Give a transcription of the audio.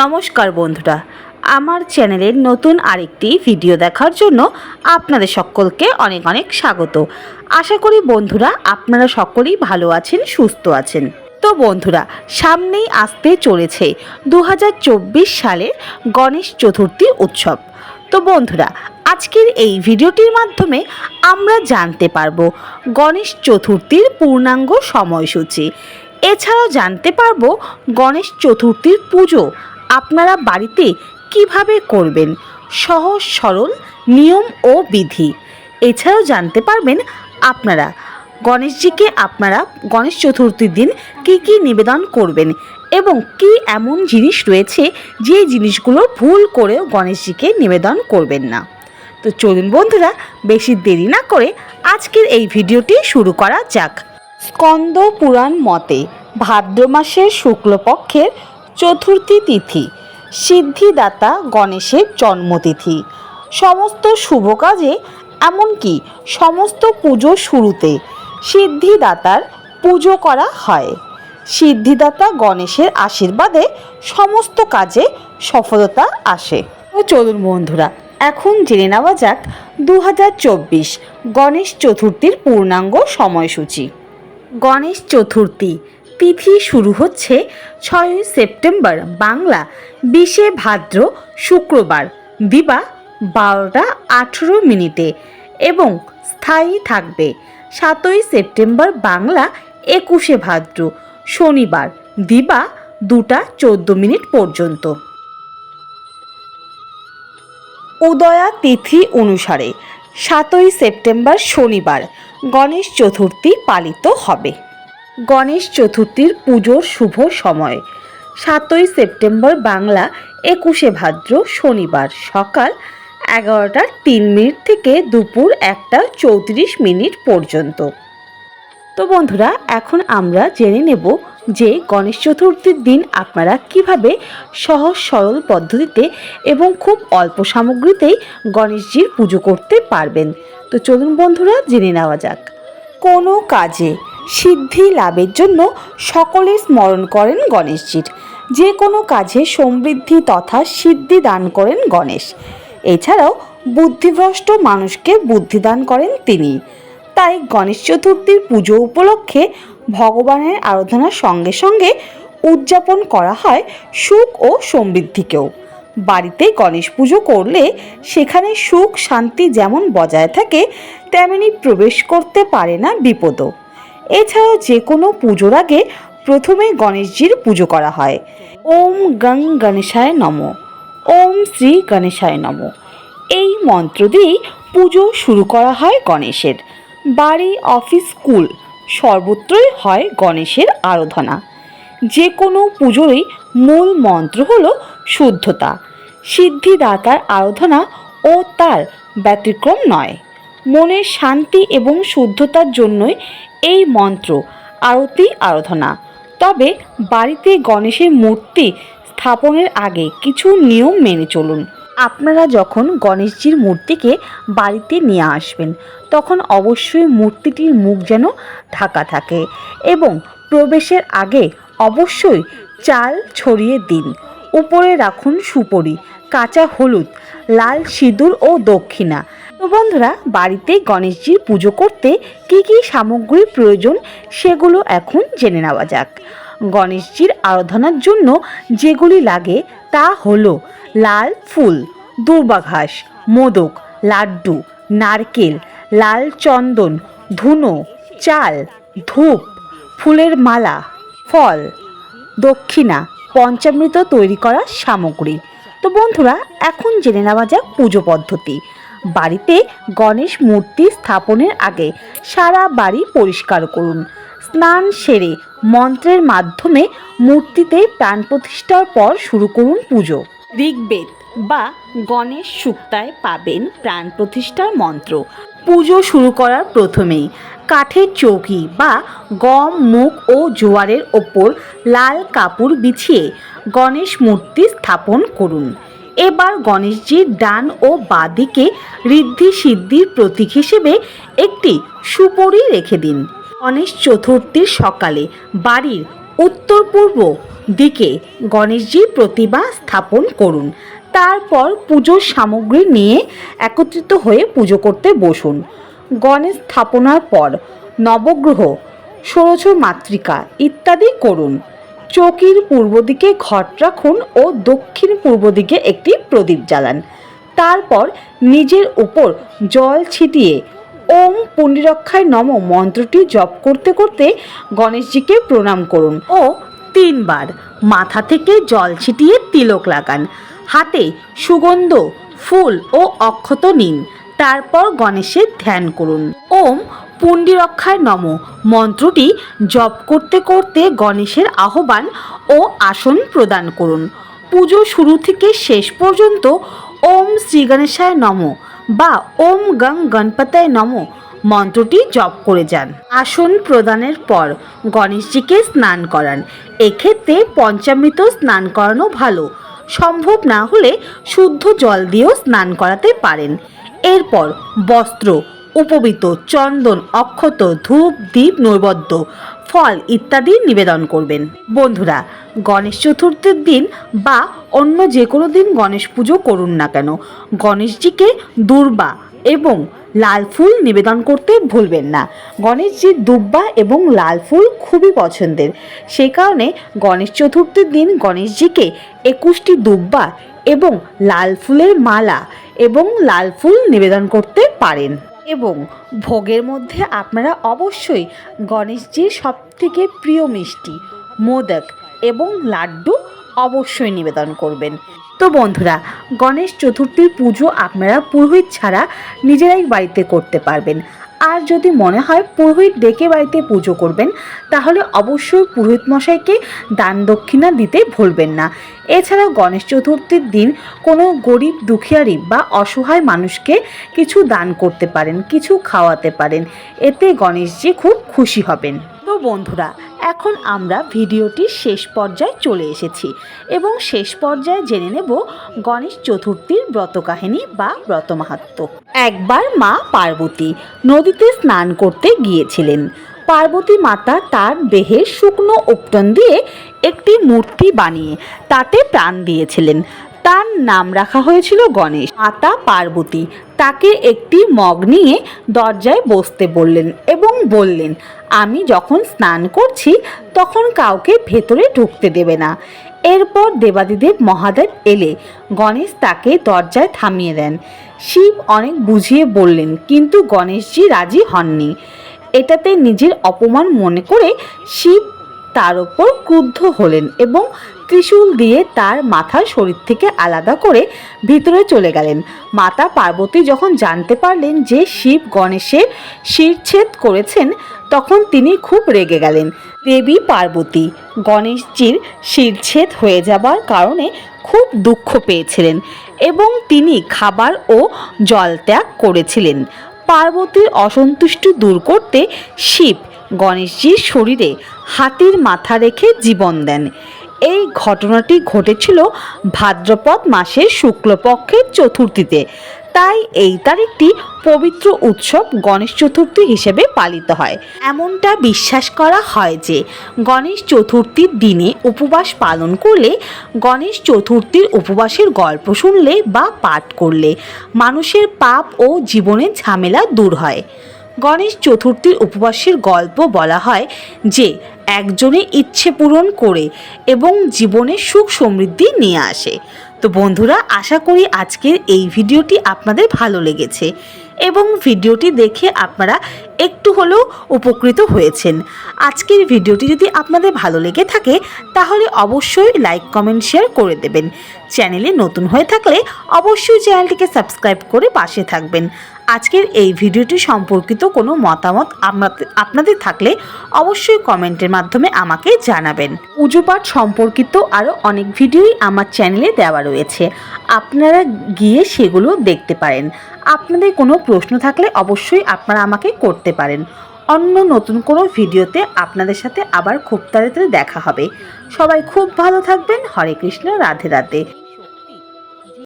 নমস্কার বন্ধুরা, আমার চ্যানেলের নতুন আরেকটি ভিডিও দেখার জন্য আপনাদের সকলকে অনেক অনেক স্বাগত। আশা করি বন্ধুরা আপনারা সকলেই ভালো আছেন, সুস্থ আছেন। তো বন্ধুরা, সামনেই আসতে চলেছে দু হাজার চব্বিশ সালের গণেশ চতুর্থী উৎসব। তো বন্ধুরা, আজকের এই ভিডিওটির মাধ্যমে আমরা জানতে পারব গণেশ চতুর্থীর পূর্ণাঙ্গ সময়সূচি। এছাড়াও জানতে পারব গণেশ চতুর্থীর পুজো আপনারা বাড়িতে কীভাবে করবেন? সহজ, সরল, নিয়ম ও বিধি। এছাড়াও জানতে পারবেন আপনারা গণেশজিকে আপনারা গণেশ চতুর্থীর দিন কি কি নিবেদন করবেন এবং কি এমন জিনিস রয়েছে যে জিনিসগুলো ভুল করেও গণেশজিকে নিবেদন করবেন না। তো চলুন বন্ধুরা, বেশি দেরি না করে আজকের এই ভিডিওটি শুরু করা যাক। স্কন্দ পুরাণ মতে ভাদ্র মাসের শুক্লপক্ষের চতুর্থী তিথি, সিদ্ধিদাতা গণেশের জন্মতিথি। সমস্ত শুভ কাজে, এমনকি সমস্ত পুজো শুরুতে সিদ্ধিদাতার পুজো করা হয়। সিদ্ধিদাতা গণেশের আশীর্বাদে সমস্ত কাজে সফলতা আসে। চলুন বন্ধুরা, এখন জেনে নেওয়া যাক দু হাজার চব্বিশ গণেশ চতুর্থীর পূর্ণাঙ্গ সময়সূচি। গণেশ চতুর্থী তিথি শুরু হচ্ছে ছয়ই সেপ্টেম্বর, বাংলা বিশে ভাদ্র শুক্রবার, দিবা বারোটা আঠেরো মিনিটে এবং স্থায়ী থাকবে। সাতই সেপ্টেম্বর, বাংলা একুশে ভাদ্র শনিবার, দিবা দুটা চোদ্দ মিনিট পর্যন্ত। উদয়া তিথি অনুসারে সাতই সেপ্টেম্বর শনিবার গণেশ চতুর্থী পালিত হবে। গণেশ চতুর্থীর পুজোর শুভ সময়। সাতই সেপ্টেম্বর বাংলা, একুশে ভাদ্র শনিবার সকাল এগারোটা তিন মিনিট থেকে দুপুর একটা চৌত্রিশ মিনিট পর্যন্ত। তো বন্ধুরা, এখন আমরা জেনে নেব যে গণেশ চতুর্থীর দিন আপনারা কীভাবে সহজ সরল পদ্ধতিতে এবং খুব অল্প সামগ্রীতেই গণেশজির পুজো করতে পারবেন। তো চলুন বন্ধুরা, জেনে নেওয়া যাক। কোনো কাজে সিদ্ধি লাভের জন্য সকলে স্মরণ করেন গণেশজির। যে কোনো কাজে সমৃদ্ধি তথা সিদ্ধি দান করেন গণেশ। এছাড়াও বুদ্ধিভ্রষ্ট মানুষকে বুদ্ধি দান করেন তিনি। তাই গণেশ চতুর্থীর পুজো উপলক্ষে ভগবানের আরাধনার সঙ্গে সঙ্গে উদযাপন করা হয় সুখ ও সমৃদ্ধিকেও। বাড়িতে গণেশ পুজো করলে সেখানে সুখ শান্তি যেমন বজায় থাকে, তেমনি প্রবেশ করতে পারে না বিপদও। এছাড়াও যে কোনো পুজোর আগে প্রথমে গণেশজির পুজো করা হয়। ওম গং গণেশায় নম, ওম শ্রী গণেশায় নম। এই মন্ত্র দিয়েই পুজো শুরু করা হয় গণেশের। বাড়ি, অফিস, স্কুল সর্বত্রই হয় গণেশের আরাধনা। যে কোনো পুজোরই মূল মন্ত্র হল শুদ্ধতা। সিদ্ধিদাতার আরাধনা ও তার ব্যতিক্রম নয়। মনের শান্তি এবং শুদ্ধতার জন্যই এই মন্ত্র, আরতি, আরাধনা। তবে বাড়িতে গণেশের মূর্তি স্থাপনের আগে কিছু নিয়ম মেনে চলুন। আপনারা যখন গণেশজির মূর্তিকে বাড়িতে নিয়ে আসবেন, তখন অবশ্যই মূর্তিটির মুখ যেন ঢাকা থাকে এবং প্রবেশের আগে অবশ্যই চাল ছড়িয়ে দিন। উপরে রাখুন সুপরি, কাঁচা হলুদ, লাল সিঁদুর ও দক্ষিণা। বন্ধুরা, বাড়িতে গণেশজির পুজো করতে কি কি সামগ্রীর প্রয়োজন সেগুলো এখন জেনে নেওয়া যাক। গণেশজির আরাধনার জন্য যেগুলি লাগে তা হলো লাল ফুল দুর্বাঘাস মোদক, লাড্ডু, নারকেল, লাল চন্দন, ধুনো, চাল, ধূপ, ফুলের মালা, ফল, দক্ষিণা, পঞ্চামৃত তৈরি করা সামগ্রী। তো বন্ধুরা, এখন জেনে নেওয়া যাক পুজো পদ্ধতি। বাড়িতে গণেশ মূর্তি স্থাপনের আগে সারা বাড়ি পরিষ্কার করুন। স্নান সেরে মন্ত্রের মাধ্যমে মূর্তিতে প্রাণ প্রতিষ্ঠার পর শুরু করুন পুজো। ঋগ্বেদ বা গণেশ সুক্তায় পাবেন প্রাণ প্রতিষ্ঠার মন্ত্র। পুজো শুরু করার প্রথমেই কাঠের চৌকি বা গম মুখ ও জোয়ারের ওপর লাল কাপড় বিছিয়ে গণেশ মূর্তি স্থাপন করুন। এবার গণেশজির ডান ও বাঁদিকে ঋদ্ধি সিদ্ধির প্রতীক হিসেবে একটি সুপরি রেখে দিন। গণেশ চতুর্থীর সকালে বাড়ির উত্তর পূর্ব দিকে গণেশজির প্রতিমা স্থাপন করুন। তারপর পুজোর সামগ্রী নিয়ে একত্রিত হয়ে পুজো করতে বসুন। গণেশ স্থাপনার পর নবগ্রহ, ষোড়শ মাতৃকা ইত্যাদি করুন। চৌকির পূর্ব দিকে ঘট রাখুন ও দক্ষিণ পূর্ব দিকে একটি প্রদীপ জ্বালান। তারপর নিজের উপর জল ছিটিয়ে ওম পুণ্যরক্ষায় নম মন্ত্রটি জপ করতে করতে গণেশজিকে প্রণাম করুন ও তিনবার মাথা থেকে জল ছিটিয়ে তিলক লাগান। হাতে সুগন্ধ, ফুল ও অক্ষত নিন। তারপর গণেশের ধ্যান করুন। ওম পুণ্ডি রক্ষায় নম। মন্ত্রটি জপ করতে করতে গণেশের আহ্বান ও আসন প্রদান করুন। পুজো শুরু থেকে শেষ পর্যন্ত ওম শ্রী গণেশায় নম বা ওম গং গণপতায় নম। মন্ত্রটি জপ করে যান। আসন প্রদানের পর গণেশজিকে স্নান করান। এক্ষেত্রে পঞ্চামৃত স্নান করানো ভালো। সম্ভব না হলে শুদ্ধ জল দিয়েও স্নান করাতে পারেন। এরপর বস্ত্র উপবিত, চন্দন, অক্ষত, ধূপ, দ্বীপ নৈবদ্য, ফল ইত্যাদি নিবেদন করবেন। বন্ধুরা, গণেশ চতুর্থীর দিন বা অন্য যে কোনো দিন গণেশ পুজো করুন না কেন। গণেশজিকে দুর্বা এবং লাল ফুল নিবেদন করতে ভুলবেন না। গণেশজির দুব্বা এবং লাল ফুল খুবই পছন্দের। সেই কারণে গণেশ চতুর্থীর দিন গণেশজিকে একুশটি দুব্বা এবং লাল ফুলের মালা এবং লাল ফুল নিবেদন করতে পারেন। এবং ভোগের মধ্যে আপনারা অবশ্যই গণেশজির সবথেকে প্রিয় মিষ্টি, মোদক এবং লাড্ডু অবশ্যই নিবেদন করবেন। তো বন্ধুরা, গণেশ চতুর্থীর পুজো আপনারা পুরোহিত ছাড়া নিজেরাই বাড়িতে করতে পারবেন। আর যদি মনে হয় পুরোহিত ডেকে বাড়িতে পুজো করবেন, তাহলে অবশ্যই পুরোহিত মশাইকে দান দক্ষিণা দিতে ভুলবেন না। এছাড়াও গণেশ চতুর্থীর দিন কোনো গরিব দুখিয়ারি বা অসহায় মানুষকে কিছু দান করতে পারেন, কিছু খাওয়াতে পারেন। এতে গণেশজি খুব খুশি হবেন। তো বন্ধুরা, এখন আমরা ভিডিওটির শেষ পর্যায়ে চলে এসেছি এবং শেষ পর্যায়ে জেনে নেব গণেশ চতুর্থীর ব্রত কাহিনী বা ব্রত মাহাত্ম্য একবার মা পার্বতী নদীতে স্নান করতে গিয়েছিলেন। পার্বতী মাতা তার দেহের শুকনো উপটন দিয়ে একটি মূর্তি বানিয়ে তাতে প্রাণ দিয়েছিলেন। তার নাম রাখা হয়েছিল গণেশ। মাতা পার্বতী তাকে একটি মগ নিয়ে দরজায় বসতে বললেন এবং বললেন, আমি যখন স্নান করছি, তখন কাউকে ভেতরে ঢুকতে দেবে না। এরপর দেবাদিদেব মহাদেব এলে। গণেশ তাকে দরজায় থামিয়ে দেন। শিব অনেক বুঝিয়ে বললেন, কিন্তু গণেশজি রাজি হননি। এটাতে নিজের অপমান মনে করে শিব তার ওপর ক্রুদ্ধ হলেন এবং ত্রিশূল দিয়ে তার মাথা শরীর থেকে আলাদা করে ভিতরে চলে গেলেন। মাতা পার্বতী যখন জানতে পারলেন যে শিব গণেশের শিরচ্ছেদ করেছেন, তখন তিনি খুব রেগে গেলেন। দেবী পার্বতী, গণেশজির শিরচ্ছেদ হয়ে যাবার কারণে খুব দুঃখ পেয়েছিলেন এবং তিনি খাবার ও জল ত্যাগ করেছিলেন। পার্বতীর অসন্তুষ্টি দূর করতে শিব গণেশজির শরীরে হাতির মাথা রেখে জীবন দেন। এই ঘটনাটি ঘটেছিল ভাদ্রপদ মাসের শুক্লপক্ষের চতুর্থীতে। তাই এই তারিখটি পবিত্র উৎসব গণেশ চতুর্থী হিসেবে পালিত হয়। এমনটা বিশ্বাস করা হয় যে গণেশ চতুর্থীর দিনে উপবাস পালন করলে গণেশ চতুর্থীর উপবাসের গল্প শুনলে বা পাঠ করলে মানুষের পাপ ও জীবনের ঝামেলা দূর হয়। গণেশ চতুর্থীর উপবাসের গল্প বলা হয় যে একজনে ইচ্ছে পূরণ করে এবং জীবনে সুখ সমৃদ্ধি নিয়ে আসে। তো বন্ধুরা, আশা করি আজকের এই ভিডিওটি আপনাদের ভালো লেগেছে এবং ভিডিওটি দেখে আপনারা একটু হলেও উপকৃত হয়েছেন। আজকের ভিডিওটি যদি আপনাদের ভালো লেগে থাকে, তাহলে অবশ্যই লাইক, কমেন্ট, শেয়ার করে দেবেন। চ্যানেলে নতুন হয়ে থাকলে অবশ্যই চ্যানেলটিকে সাবস্ক্রাইব করে পাশে থাকবেন। আজকের এই ভিডিওটি সম্পর্কিত কোনো মতামত আপনাদের থাকলে অবশ্যই কমেন্টের মাধ্যমে আমাকে জানাবেন। পুজো পাঠ সম্পর্কিত আরও অনেক ভিডিওই আমার চ্যানেলে দেওয়া রয়েছে। আপনারা গিয়ে সেগুলো দেখতে পারেন। আপনাদের কোনো প্রশ্ন থাকলে অবশ্যই আপনারা আমাকে করতে পারেন। অন্য নতুন কোনো ভিডিওতে আপনাদের সাথে আবার খুব তাড়াতাড়ি দেখা হবে। সবাই খুব ভালো থাকবেন। হরে কৃষ্ণ, রাধে রাধে।